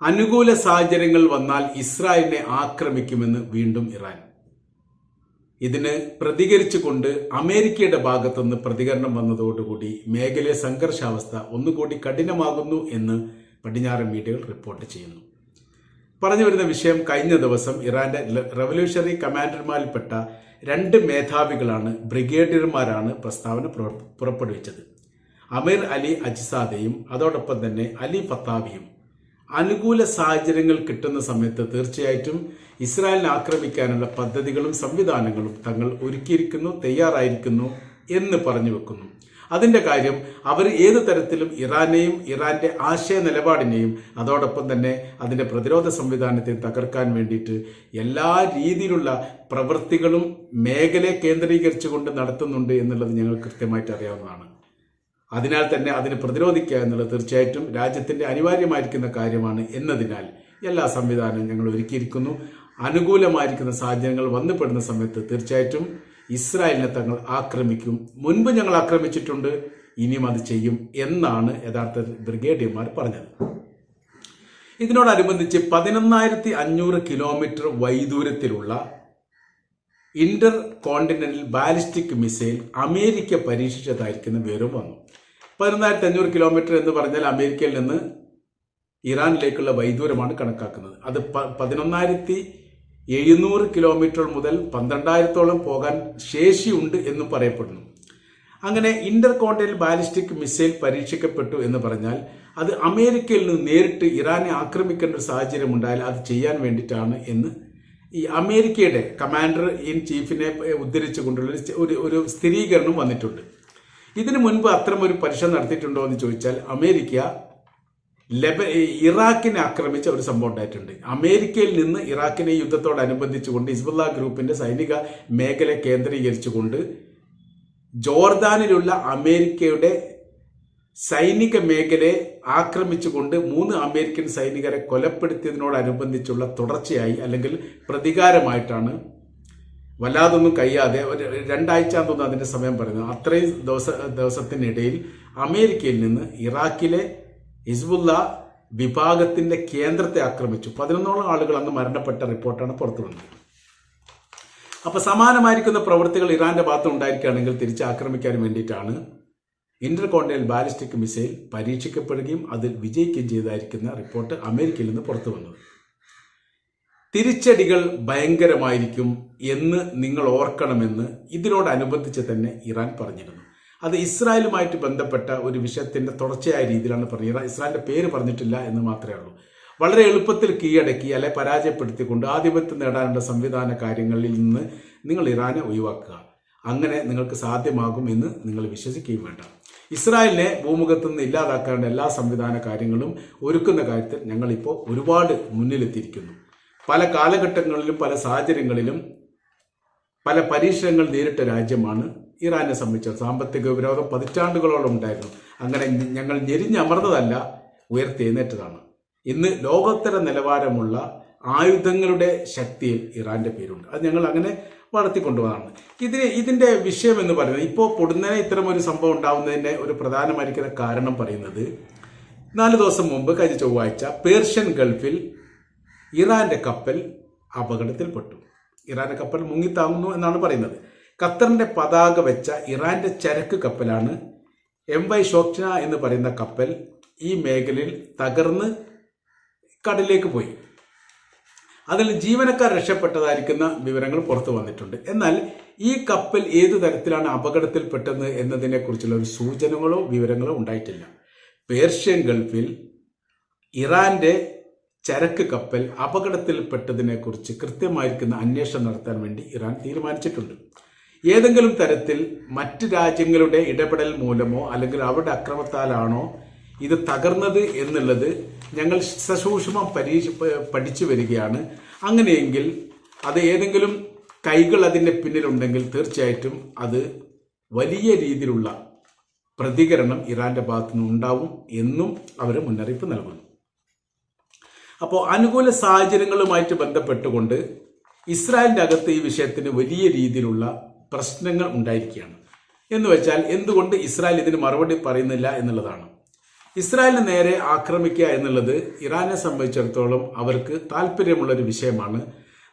അനുകൂല സാഹചര്യങ്ങൾ വന്നാൽ ഇസ്രായേലിനെ ആക്രമിക്കുമെന്ന് വീണ്ടും ഇറാൻ. ഇതിന് പ്രതികരിച്ചുകൊണ്ട് അമേരിക്കയുടെ ഭാഗത്തുനിന്ന് പ്രതികരണം വന്നതോടുകൂടി മേഖലയിലെ സംഘർഷാവസ്ഥ ഒന്നുകൂടി കഠിനമാകുന്നു എന്ന് പടിഞ്ഞാറൻ മീഡിയകൾ റിപ്പോർട്ട് ചെയ്യുന്നു. പറഞ്ഞു വരുന്ന വിഷയം കഴിഞ്ഞ ദിവസം ഇറാന്റെ റവല്യൂഷണറി കമാൻഡർമാരിൽപ്പെട്ട രണ്ട് മേധാവികളാണ് ബ്രിഗേഡിയർമാരാണ് പ്രസ്താവന പുറപ്പെടുവിച്ചത്. അമീർ അലി അജിസാദയും അതോടൊപ്പം തന്നെ അലി ഫത്താവിയും. അനുകൂല സാഹചര്യങ്ങൾ കിട്ടുന്ന സമയത്ത് തീർച്ചയായിട്ടും ഇസ്രായേലിനെ ആക്രമിക്കാനുള്ള പദ്ധതികളും സംവിധാനങ്ങളും തങ്ങൾ ഒരുക്കിയിരിക്കുന്നു തയ്യാറായിരിക്കുന്നു എന്ന് പറഞ്ഞു വെക്കുന്നു. അതിന്റെ കാര്യം അവർ ഏത് തരത്തിലും ഇറാനെയും ഇറാന്റെ ആശയ നിലപാടിനെയും അതോടൊപ്പം തന്നെ അതിന്റെ പ്രതിരോധ സംവിധാനത്തെ തകർക്കാൻ വേണ്ടിയിട്ട് എല്ലാ രീതിയിലുള്ള പ്രവൃത്തികളും മേഖലയെ കേന്ദ്രീകരിച്ചുകൊണ്ട് നടത്തുന്നുണ്ട് എന്നുള്ളത് ഞങ്ങൾ കൃത്യമായിട്ട് അറിയാവുന്നതാണ്. അതിനാൽ തന്നെ അതിനെ പ്രതിരോധിക്കുക എന്നുള്ളത് തീർച്ചയായിട്ടും രാജ്യത്തിന്റെ അനിവാര്യമായിരിക്കുന്ന കാര്യമാണ് എന്നതിനാൽ എല്ലാ സംവിധാനവും ഞങ്ങൾ ഒരുക്കിയിരിക്കുന്നു. അനുകൂലമായിരിക്കുന്ന സാഹചര്യങ്ങൾ വന്നുപെടുന്ന സമയത്ത് തീർച്ചയായിട്ടും ഇസ്രായേലിനെ തങ്ങൾ ആക്രമിക്കും. മുൻപ് ഞങ്ങൾ ആക്രമിച്ചിട്ടുണ്ട് ഇനിയും അത് ചെയ്യും എന്നാണ് യഥാർത്ഥ ബ്രിഗേഡിയർമാർ പറഞ്ഞത്. ഇതിനോടനുബന്ധിച്ച് പതിനൊന്നായിരത്തി അഞ്ഞൂറ് കിലോമീറ്റർ വൈദൂരത്തിലുള്ള intercontinental ballistic missile America പരീക്ഷിച്ചതായിരിക്കുന്ന വിവരം വന്നു. പതിനൊന്നായിരത്തി അഞ്ഞൂറ് കിലോമീറ്റർ എന്ന് പറഞ്ഞാൽ അമേരിക്കയിൽ നിന്ന് ഇറാനിലേക്കുള്ള വൈദൂരമാണ് കണക്കാക്കുന്നത്. അത് പതിനൊന്നായിരത്തി എഴുന്നൂറ് കിലോമീറ്റർ മുതൽ പന്ത്രണ്ടായിരത്തോളം പോകാൻ ശേഷിയുണ്ട് എന്നും പറയപ്പെടുന്നു. അങ്ങനെ ഇന്റർ കോണ്ടിനൽ ബാലിസ്റ്റിക് മിസൈൽ പരീക്ഷിക്കപ്പെട്ടു എന്ന് പറഞ്ഞാൽ അത് അമേരിക്കയിൽ നിന്ന് നേരിട്ട് ഇറാനെ ആക്രമിക്കേണ്ട ഒരു സാഹചര്യം ഉണ്ടായാൽ അത് ചെയ്യാൻ വേണ്ടിയിട്ടാണ് എന്ന് ഈ അമേരിക്കയുടെ കമാൻഡർ ഇൻ ചീഫിനെ ഉദ്ധരിച്ചുകൊണ്ടുള്ള ഒരു ഒരു സ്ഥിരീകരണം വന്നിട്ടുണ്ട്. ഇതിനു മുൻപ് അത്തരം ഒരു പരിശോധന നടത്തിയിട്ടുണ്ടോ എന്ന് ചോദിച്ചാൽ അമേരിക്ക ലെബ ഇറാഖിനെ ആക്രമിച്ച ഒരു സംഭവം ഉണ്ടായിട്ടുണ്ട്. അമേരിക്കയിൽ നിന്ന് ഇറാഖിനെ യുദ്ധത്തോടനുബന്ധിച്ചുകൊണ്ട് ഇസ്ബുല്ല ഗ്രൂപ്പിന്റെ സൈനിക മേഖല കേന്ദ്രീകരിച്ചുകൊണ്ട് ജോർദാനിലുള്ള അമേരിക്കയുടെ സൈനിക മേഖലയെ ആക്രമിച്ചുകൊണ്ട് മൂന്ന് അമേരിക്കൻ സൈനികരെ കൊലപ്പെടുത്തിയതിനോടനുബന്ധിച്ചുള്ള തുടർച്ചയായി അല്ലെങ്കിൽ പ്രതികാരമായിട്ടാണ് വല്ലാതൊന്നും കഴിയാതെ ഒരു രണ്ടാഴ്ച തോന്നുന്നു അതിന്റെ സമയം പറയുന്നത്. അത്രയും ദിവസ ദിവസത്തിനിടയിൽ അമേരിക്കയിൽ നിന്ന് ഇറാഖിലെ ഹിസ്ബുല്ല വിഭാഗത്തിന്റെ കേന്ദ്രത്തെ ആക്രമിച്ചു. പതിനൊന്നോളം ആളുകൾ അന്ന് മരണപ്പെട്ട റിപ്പോർട്ടാണ് പുറത്തു വന്നത്. അപ്പൊ സമാനമായിരിക്കുന്ന പ്രവൃത്തികൾ ഇറാന്റെ ഭാഗത്ത് ഉണ്ടായിരിക്കുകയാണെങ്കിൽ തിരിച്ച് ആക്രമിക്കാൻ വേണ്ടിയിട്ടാണ് ഇന്റർ കോണ്ടിനൽ ബാലിസ്റ്റിക് മിസൈൽ പരീക്ഷിക്കപ്പെടുകയും അതിൽ വിജയിക്കുകയും ചെയ്തായിരിക്കുന്ന റിപ്പോർട്ട് അമേരിക്കയിൽ നിന്ന് പുറത്തു വന്നത്. തിരിച്ചടികൾ ഭയങ്കരമായിരിക്കും എന്ന് നിങ്ങൾ ഓർക്കണമെന്ന് ഇതിനോടനുബന്ധിച്ച് തന്നെ ഇറാൻ പറഞ്ഞിരുന്നു. അത് ഇസ്രായേലുമായിട്ട് ബന്ധപ്പെട്ട ഒരു വിഷയത്തിന്റെ തുടർച്ചയായ രീതിയിലാണ് പറഞ്ഞത്. ഇസ്രായേലിന്റെ പേര് പറഞ്ഞിട്ടില്ല എന്ന് മാത്രമേ ഉള്ളൂ. വളരെ എളുപ്പത്തിൽ കീഴടക്കി അല്ലെ പരാജയപ്പെടുത്തിക്കൊണ്ട് ആധിപത്യം നേടാനുള്ള സംവിധാന കാര്യങ്ങളിൽ നിന്ന് നിങ്ങൾ ഇറാനെ ഒഴിവാക്കുക. അങ്ങനെ നിങ്ങൾക്ക് സാധ്യമാകും എന്ന് നിങ്ങൾ വിശ്വസിക്കുകയും വേണ്ട. ഇസ്രായേലിനെ ഭൂമുഖത്ത് നിന്ന് ഇല്ലാതാക്കാനുള്ള എല്ലാ സംവിധാന കാര്യങ്ങളും ഒരുക്കുന്ന കാര്യത്തിൽ ഞങ്ങളിപ്പോൾ ഒരുപാട് മുന്നിലെത്തിയിരിക്കുന്നു. പല കാലഘട്ടങ്ങളിലും പല സാഹചര്യങ്ങളിലും പല പരീക്ഷണങ്ങൾ നേരിട്ട രാജ്യമാണ് ഇറാനെ സംബന്ധിച്ചത് സാമ്പത്തിക വിരോധം പതിറ്റാണ്ടുകളോളം ഉണ്ടായിരുന്നു. അങ്ങനെ ഞങ്ങൾ ഞെരിഞ്ഞമർന്നതല്ല ഉയർത്തെഴുന്നേറ്റതാണ്. ഇന്ന് ലോകോത്തര നിലവാരമുള്ള ആയുധങ്ങളുടെ ശക്തിയിൽ ഇറാന്റെ പേരുണ്ട്. അത് ഞങ്ങൾ അങ്ങനെ വളർത്തിക്കൊണ്ടുപോകാറാണ് ഇതിന് ഇതിന്റെ വിഷയം എന്ന് പറയുന്നത് ഇപ്പോൾ പൊടുന്നനെ ഇത്തരം ഒരു സംഭവം ഉണ്ടാവുന്നതിന്റെ ഒരു പ്രധാനമായിരിക്കുന്ന കാരണം പറയുന്നത് നാല് ദിവസം മുമ്പ് കഴിഞ്ഞ ചൊവ്വാഴ്ച പേർഷ്യൻ ഗൾഫിൽ ഇറാന്റെ കപ്പൽ അപകടത്തിൽപ്പെട്ടു. ഇറാന്റെ കപ്പൽ മുങ്ങിത്താങ്ങുന്നു എന്നാണ് പറയുന്നത്. ഖത്തറിന്റെ പതാക വെച്ച ഇറാന്റെ ചരക്ക് കപ്പലാണ് എം വൈ ഷോക്ന എന്ന് പറയുന്ന കപ്പൽ ഈ മേഖലയിൽ തകർന്ന് കടലിലേക്ക് പോയി. അതിൽ ജീവനക്കാർ രക്ഷപ്പെട്ടതായിരിക്കുന്ന വിവരങ്ങൾ പുറത്തു വന്നിട്ടുണ്ട്. എന്നാൽ ഈ കപ്പൽ ഏതു തരത്തിലാണ് അപകടത്തിൽപ്പെട്ടത് എന്നതിനെക്കുറിച്ചുള്ള ഒരു സൂചനകളോ വിവരങ്ങളോ ഉണ്ടായിട്ടില്ല. പേർഷ്യൻ ഗൾഫിൽ ഇറാന്റെ ചരക്ക് കപ്പൽ അപകടത്തിൽപ്പെട്ടതിനെ കുറിച്ച് കൃത്യമായിരിക്കുന്ന അന്വേഷണം നടത്താൻ വേണ്ടി ഇറാൻ തീരുമാനിച്ചിട്ടുണ്ട്. ഏതെങ്കിലും തരത്തിൽ മറ്റ് രാജ്യങ്ങളുടെ ഇടപെടൽ മൂലമോ അല്ലെങ്കിൽ അവരുടെ അക്രമത്താലാണോ ഇത് തകർന്നത് എന്നുള്ളത് ഞങ്ങൾ സസൂക്ഷ്മം പരീക്ഷ പഠിച്ചു വരികയാണ്. അങ്ങനെയെങ്കിൽ അത് ഏതെങ്കിലും കൈകൾ അതിന്റെ പിന്നിലുണ്ടെങ്കിൽ തീർച്ചയായിട്ടും അത് വലിയ രീതിയിലുള്ള പ്രതികരണം ഇറാന്റെ ഭാഗത്തു നിന്ന് ഉണ്ടാവും എന്നും അവർ മുന്നറിയിപ്പ് നൽകുന്നു. അപ്പോൾ അനുകൂല സാഹചര്യങ്ങളുമായിട്ട് ബന്ധപ്പെട്ടുകൊണ്ട് ഇസ്രായേലിന്റെ അകത്ത് ഈ വിഷയത്തിന് വലിയ രീതിയിലുള്ള പ്രശ്നങ്ങൾ ഉണ്ടായിരിക്കുകയാണ്. എന്ന് വെച്ചാൽ എന്തുകൊണ്ട് ഇസ്രായേൽ ഇതിന് മറുപടി പറയുന്നില്ല എന്നുള്ളതാണ്. ഇസ്രായേലിന് നേരെ ആക്രമിക്കുക എന്നുള്ളത് ഇറാനെ സംബന്ധിച്ചിടത്തോളം അവർക്ക് താല്പര്യമുള്ളൊരു വിഷയമാണ്.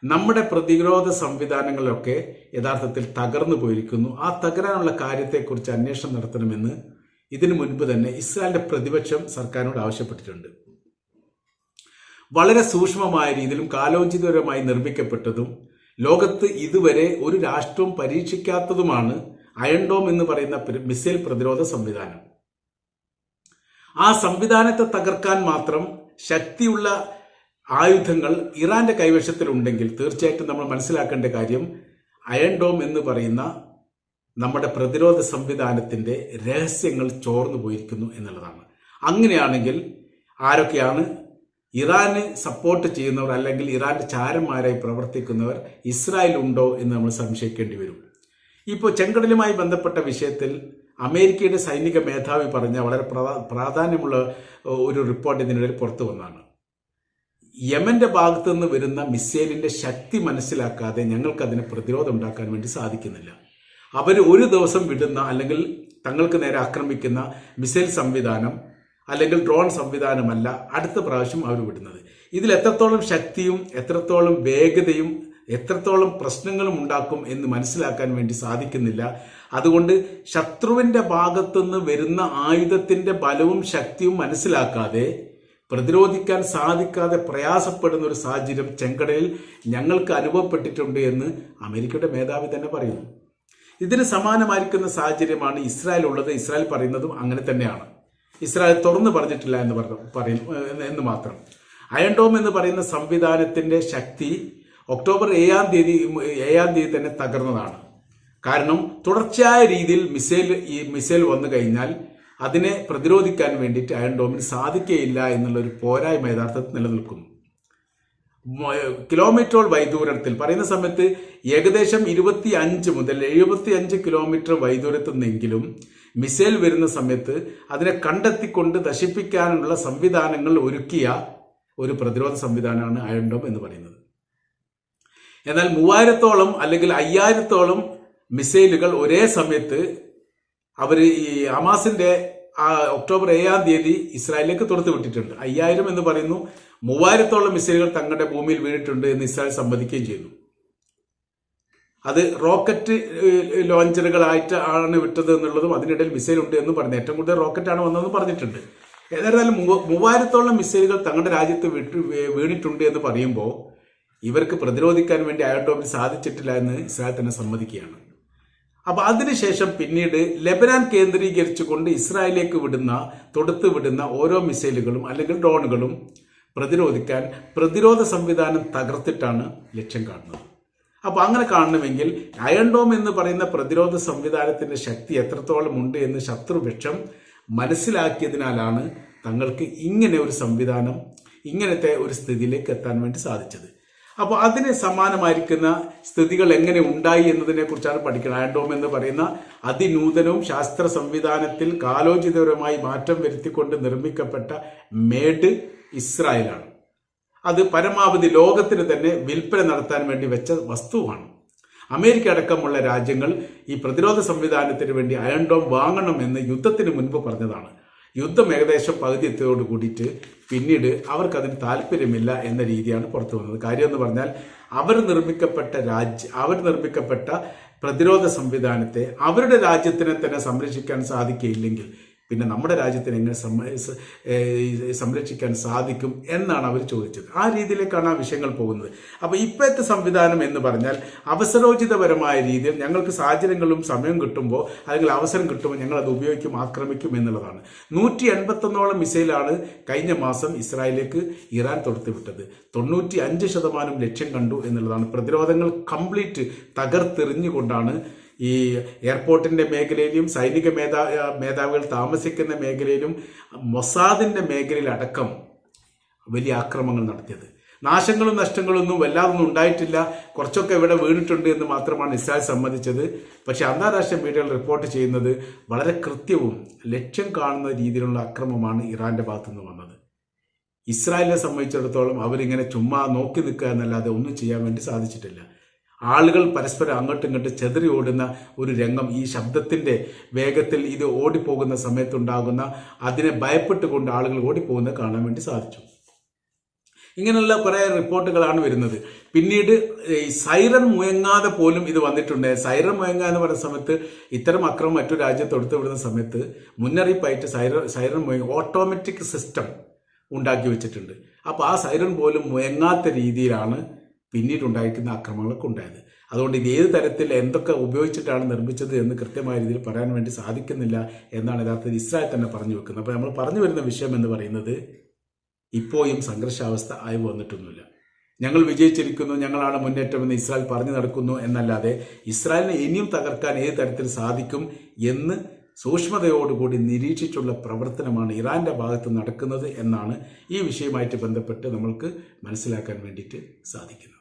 നമ്മുടെ പ്രതിരോധ സംവിധാനങ്ങളൊക്കെ യഥാർത്ഥത്തിൽ തകർന്നു പോയിരിക്കുന്നു. ആ തകരാനുള്ള കാര്യത്തെക്കുറിച്ച് അന്വേഷണം നടത്തണമെന്ന് ഇതിനു മുൻപ് തന്നെ ഇസ്രായേലിന്റെ പ്രതിപക്ഷം സർക്കാരിനോട് ആവശ്യപ്പെട്ടിട്ടുണ്ട്. വളരെ സൂക്ഷ്മമായ രീതിയിലും കാലോചിതപരമായി നിർമ്മിക്കപ്പെട്ടതും ലോകത്ത് ഇതുവരെ ഒരു രാഷ്ട്രവും പരീക്ഷിക്കാത്തതുമാണ് അയൺഡോം എന്ന് പറയുന്ന മിസൈൽ പ്രതിരോധ സംവിധാനം. ആ സംവിധാനത്തെ തകർക്കാൻ മാത്രം ശക്തിയുള്ള ആയുധങ്ങൾ ഇറാന്റെ കൈവശത്തിലുണ്ടെങ്കിൽ തീർച്ചയായിട്ടും നമ്മൾ മനസ്സിലാക്കേണ്ട കാര്യം അയൺ ഡോം എന്ന് പറയുന്ന നമ്മുടെ പ്രതിരോധ സംവിധാനത്തിന്റെ രഹസ്യങ്ങൾ ചോർന്നു പോയിരിക്കുന്നു എന്നുള്ളതാണ്. അങ്ങനെയാണെങ്കിൽ ആരൊക്കെയാണ് ഇറാന് സപ്പോർട്ട് ചെയ്യുന്നവർ അല്ലെങ്കിൽ ഇറാന്റെ ചാരന്മാരായി പ്രവർത്തിക്കുന്നവർ ഇസ്രായേൽ ഉണ്ടോ എന്ന് നമ്മൾ സംശയിക്കേണ്ടി വരും. ഇപ്പോൾ ചെങ്കടലുമായി ബന്ധപ്പെട്ട വിഷയത്തിൽ അമേരിക്കയുടെ സൈനിക മേധാവി പറഞ്ഞ വളരെ പ്രാ- പ്രാധാന്യമുള്ള ഒരു റിപ്പോർട്ട് ഇതിനിടയിൽ പുറത്തു വന്നാണ് യമന്റെ ഭാഗത്തു നിന്ന് വരുന്ന മിസൈലിന്റെ ശക്തി മനസ്സിലാക്കാതെ ഞങ്ങൾക്ക് അതിന് പ്രതിരോധം ഉണ്ടാക്കാൻ വേണ്ടി സാധിക്കുന്നില്ല. അവർ ഒരു ദിവസം വിടുന്ന അല്ലെങ്കിൽ തങ്ങൾക്ക് നേരെ ആക്രമിക്കുന്ന മിസൈൽ സംവിധാനം അല്ലെങ്കിൽ ഡ്രോൺ സംവിധാനമല്ല അടുത്ത പ്രാവശ്യം അവർ വിടുന്നത്. ഇതിൽ എത്രത്തോളം ശക്തിയും എത്രത്തോളം വേഗതയും എത്രത്തോളം പ്രശ്നങ്ങളും ഉണ്ടാക്കും എന്ന് മനസ്സിലാക്കാൻ വേണ്ടി സാധിക്കുന്നില്ല. അതുകൊണ്ട് ശത്രുവിന്റെ ഭാഗത്തുനിന്ന് വരുന്ന ആയുധത്തിന്റെ ബലവും ശക്തിയും മനസ്സിലാക്കാതെ പ്രതിരോധിക്കാൻ സാധിക്കാതെ പ്രയാസപ്പെടുന്ന ഒരു സാഹചര്യം ചെങ്കടലിൽ ഞങ്ങൾക്ക് അനുഭവപ്പെട്ടിട്ടുണ്ട് എന്ന് അമേരിക്കയുടെ മേധാവി തന്നെ പറയുന്നു. ഇതിന് സമാനമായിരിക്കുന്ന സാഹചര്യമാണ് ഇസ്രായേൽ ഉള്ളത്. ഇസ്രായേൽ പറയുന്നതും അങ്ങനെ തന്നെയാണ്. ഇസ്രായേൽ തുറന്നു പറഞ്ഞിട്ടില്ല എന്ന് പറഞ്ഞു പറയും എന്ന് മാത്രം. മാത്രം അയൺഡോം എന്ന് പറയുന്ന സംവിധാനത്തിന്റെ ശക്തി ഒക്ടോബർ ഏഴാം തീയതി ഏഴാം തീയതി തന്നെ തകർന്നതാണ്. കാരണം തുടർച്ചയായ രീതിയിൽ മിസൈൽ ഈ മിസൈൽ വന്നു കഴിഞ്ഞാൽ അതിനെ പ്രതിരോധിക്കാൻ വേണ്ടിയിട്ട് അയൺ ഡോമിന് സാധിക്കുകയില്ല എന്നുള്ളൊരു പോരായ്മ യഥാർത്ഥത്തിൽ നിലനിൽക്കുന്നു. കിലോമീറ്ററോൾ വൈദൂരത്തിൽ. പറയുന്ന സമയത്ത് ഏകദേശം ഇരുപത്തി അഞ്ച് മുതൽ എഴുപത്തി അഞ്ച് കിലോമീറ്റർ വൈദൂരത്തു നിന്നെങ്കിലും മിസൈൽ വരുന്ന സമയത്ത് അതിനെ കണ്ടെത്തിക്കൊണ്ട് നശിപ്പിക്കാനുള്ള സംവിധാനങ്ങൾ ഒരുക്കിയ ഒരു പ്രതിരോധ സംവിധാനമാണ് അയൺഡോം എന്ന് പറയുന്നത്. എന്നാൽ മൂവായിരത്തോളം അല്ലെങ്കിൽ അയ്യായിരത്തോളം മിസൈലുകൾ ഒരേ സമയത്ത് അവർ ഈ ഹമാസിന്റെ ആ ഒക്ടോബർ ഏഴാം തീയതി ഇസ്രായേലിലേക്ക് തുറത്തു വിട്ടിട്ടുണ്ട്. അയ്യായിരം എന്ന് പറയുന്നു. മൂവായിരത്തോളം മിസൈലുകൾ തങ്ങളുടെ ഭൂമിയിൽ വീണിട്ടുണ്ട് എന്ന് ഇസ്രായേൽ സമ്മതിക്കുകയും ചെയ്തു അത് റോക്കറ്റ് ലോഞ്ചറുകളായിട്ട് ആണ് വിട്ടത് എന്നുള്ളതും അതിനിടയിൽ മിസൈൽ ഉണ്ട് എന്ന് പറഞ്ഞു ഏറ്റവും കൂടുതൽ റോക്കറ്റാണ് വന്നതെന്ന് പറഞ്ഞിട്ടുണ്ട്. മൂവ- മൂവായിരത്തോളം മിസൈലുകൾ തങ്ങളുടെ രാജ്യത്ത് വിട്ടു വീണിട്ടുണ്ട് എന്ന് പറയുമ്പോൾ ഇവർക്ക് പ്രതിരോധിക്കാൻ വേണ്ടി അയോട്ടോമിന് സാധിച്ചിട്ടില്ല എന്ന് ഇസ്രായേൽ തന്നെ സമ്മതിക്കുകയാണ്. അപ്പൊ അതിനുശേഷം പിന്നീട് ലെബനാൻ കേന്ദ്രീകരിച്ചുകൊണ്ട് ഇസ്രായേലിലേക്ക് വിടുന്ന തൊടുത്ത് വിടുന്ന ഓരോ മിസൈലുകളും അല്ലെങ്കിൽ ഡ്രോണുകളും പ്രതിരോധിക്കാൻ പ്രതിരോധ സംവിധാനം തകർത്തിട്ടാണ് ലക്ഷ്യം കാണുന്നത്. അപ്പോൾ അങ്ങനെ കാണണമെങ്കിൽ അയൺ ഡോം എന്ന് പറയുന്ന പ്രതിരോധ സംവിധാനത്തിന്റെ ശക്തി എത്രത്തോളം ഉണ്ട് എന്ന് ശത്രുപക്ഷം മനസ്സിലാക്കിയതിനാലാണ് തങ്ങൾക്ക് ഇങ്ങനെ ഒരു സംവിധാനം ഇങ്ങനത്തെ ഒരു സ്ഥിതിയിലേക്ക് എത്താൻ വേണ്ടി സാധിച്ചത്. അപ്പോൾ അതിന് സമാനമായിരിക്കുന്ന സ്ഥിതികൾ എങ്ങനെ ഉണ്ടായി എന്നതിനെ കുറിച്ചാണ് പഠിക്കുന്നത്. ആൻഡോം എന്ന് പറയുന്ന അതിനൂതനവും ശാസ്ത്ര സംവിധാനത്തിൽ കാലോചിതപരമായി മാറ്റം വരുത്തിക്കൊണ്ട് നിർമ്മിക്കപ്പെട്ട മേഡ് ഇസ്രായേലാണ്. അത് പരമാവധി ലോകത്തിന് തന്നെ വിൽപ്പന നടത്താൻ വേണ്ടി വെച്ച വസ്തുവാണ്. അമേരിക്ക അടക്കമുള്ള രാജ്യങ്ങൾ ഈ പ്രതിരോധ സംവിധാനത്തിന് വേണ്ടി അയൺഡോം വാങ്ങണമെന്ന് യുദ്ധത്തിന് മുൻപ് പറഞ്ഞതാണ്. യുദ്ധം ഏകദേശം പകുതി എത്തിയതോട് കൂടിയിട്ട് പിന്നീട് അവർക്ക് അവർക്കതിന് താല്പര്യമില്ല എന്ന രീതിയാണ് പുറത്തു വന്നത്. കാര്യം എന്ന് പറഞ്ഞാൽ അവർ നിർമ്മിക്കപ്പെട്ട രാജ്യ അവർ നിർമ്മിക്കപ്പെട്ട പ്രതിരോധ സംവിധാനത്തെ അവരുടെ രാജ്യത്തിനെ തന്നെ സംരക്ഷിക്കാൻ സാധിക്കുകയില്ലെങ്കിൽ പിന്നെ നമ്മുടെ രാജ്യത്തിന് എങ്ങനെ സംരക്ഷിക്കാൻ സാധിക്കും എന്നാണ് അവർ ചോദിച്ചത്. ആ രീതിയിലേക്കാണ് ആ വിഷയങ്ങൾ പോകുന്നത്. അപ്പോൾ ഇപ്പോഴത്തെ സംവിധാനം എന്ന് പറഞ്ഞാൽ അവസരോചിതപരമായ രീതിയിൽ ഞങ്ങൾക്ക് സാഹചര്യങ്ങളും സമയം കിട്ടുമ്പോൾ അല്ലെങ്കിൽ അവസരം കിട്ടുമ്പോൾ ഞങ്ങൾ അത് ഉപയോഗിക്കും ആക്രമിക്കും എന്നുള്ളതാണ്. നൂറ്റി എൺപത്തൊന്നോളം മിസൈലാണ് കഴിഞ്ഞ മാസം ഇസ്രായേലിലേക്ക് ഇറാൻ തൊടുത്തുവിട്ടത് തൊണ്ണൂറ്റി അഞ്ച് ശതമാനം ലക്ഷ്യം കണ്ടു എന്നുള്ളതാണ്. പ്രതിരോധങ്ങൾ കംപ്ലീറ്റ് തകർത്തെറിഞ്ഞുകൊണ്ടാണ് ഈ എയർപോർട്ടിന്റെ മേഖലയിലും സൈനിക മേധാ മേധാവികൾ താമസിക്കുന്ന മേഖലയിലും മൊസാദിന്റെ മേഖലയിലടക്കം വലിയ ആക്രമങ്ങൾ നടത്തിയത്. നാശങ്ങളും നഷ്ടങ്ങളും ഒന്നും വല്ലാതൊന്നും ഉണ്ടായിട്ടില്ല. കുറച്ചൊക്കെ ഇവിടെ വീണിട്ടുണ്ട് എന്ന് മാത്രമാണ് ഇസ്രായേൽ സമ്മതിച്ചത്. പക്ഷേ അന്താരാഷ്ട്ര മീഡിയകൾ റിപ്പോർട്ട് ചെയ്യുന്നത് വളരെ കൃത്യവും ലക്ഷ്യം കാണുന്ന രീതിയിലുള്ള അക്രമമാണ് ഇറാന്റെ ഭാഗത്തു നിന്ന് വന്നത്. ഇസ്രായേലിനെ സംബന്ധിച്ചിടത്തോളം അവരിങ്ങനെ ചുമ്മാ നോക്കി നിൽക്കുക എന്നല്ലാതെ ഒന്നും ചെയ്യാൻ വേണ്ടി സാധിച്ചിട്ടില്ല. ആളുകൾ പരസ്പരം അങ്ങോട്ടും ഇങ്ങോട്ടും ചെതറി ഓടുന്ന ഒരു രംഗം ഈ ശബ്ദത്തിന്റെ വേഗത്തിൽ ഇത് ഓടിപ്പോകുന്ന സമയത്തുണ്ടാകുന്ന അതിനെ ഭയപ്പെട്ടുകൊണ്ട് ആളുകൾ ഓടിപ്പോകുന്നത് കാണാൻ വേണ്ടി സാധിച്ചു. ഇങ്ങനെയുള്ള കുറേ റിപ്പോർട്ടുകളാണ് വരുന്നത്. പിന്നീട് ഈ സൈറൻ മുയങ്ങാതെ പോലും ഇത് വന്നിട്ടുണ്ട്. സൈറൻ മുയങ്ങുക എന്ന് പറയുന്ന സമയത്ത് ഇത്തരം അക്രമം മറ്റു രാജ്യത്ത് എടുത്തു വിടുന്ന സമയത്ത് മുന്നറിയിപ്പായിട്ട് സൈറൻ സൈറൻ മുയങ്ങ ഓട്ടോമാറ്റിക് സിസ്റ്റം ഉണ്ടാക്കി വെച്ചിട്ടുണ്ട്. അപ്പോൾ ആ സൈറൻ പോലും മുയങ്ങാത്ത രീതിയിലാണ് പിന്നീട് ഉണ്ടായിരിക്കുന്ന ആക്രമണങ്ങളൊക്കെ ഉണ്ടായത്. അതുകൊണ്ട് ഇത് ഏത് തരത്തിൽ എന്തൊക്കെ ഉപയോഗിച്ചിട്ടാണ് നിർമ്മിച്ചത് എന്ന് കൃത്യമായ രീതിയിൽ പറയാൻ വേണ്ടി സാധിക്കുന്നില്ല എന്നാണ് യഥാർത്ഥത്തിൽ ഇസ്രായേൽ തന്നെ പറഞ്ഞു വെക്കുന്നത്. അപ്പോൾ നമ്മൾ പറഞ്ഞു വരുന്ന വിഷയം എന്ന് പറയുന്നത് ഇപ്പോഴും സംഘർഷാവസ്ഥ ആയി വന്നിട്ടൊന്നുമില്ല. ഞങ്ങൾ വിജയിച്ചിരിക്കുന്നു ഞങ്ങളാണ് മുന്നേറ്റമെന്ന് ഇസ്രായേൽ പറഞ്ഞു നടക്കുന്നു എന്നല്ലാതെ ഇസ്രായേലിനെ ഇനിയും തകർക്കാൻ ഏത് തരത്തിൽ സാധിക്കും എന്ന് സൂക്ഷ്മതയോടുകൂടി നിരീക്ഷിച്ചുള്ള പ്രവർത്തനമാണ് ഇറാന്റെ ഭാഗത്ത് നടക്കുന്നത് എന്നാണ് ഈ വിഷയവുമായിട്ട് ബന്ധപ്പെട്ട് നമ്മൾക്ക് മനസ്സിലാക്കാൻ വേണ്ടിയിട്ട് സാധിക്കുന്നത്.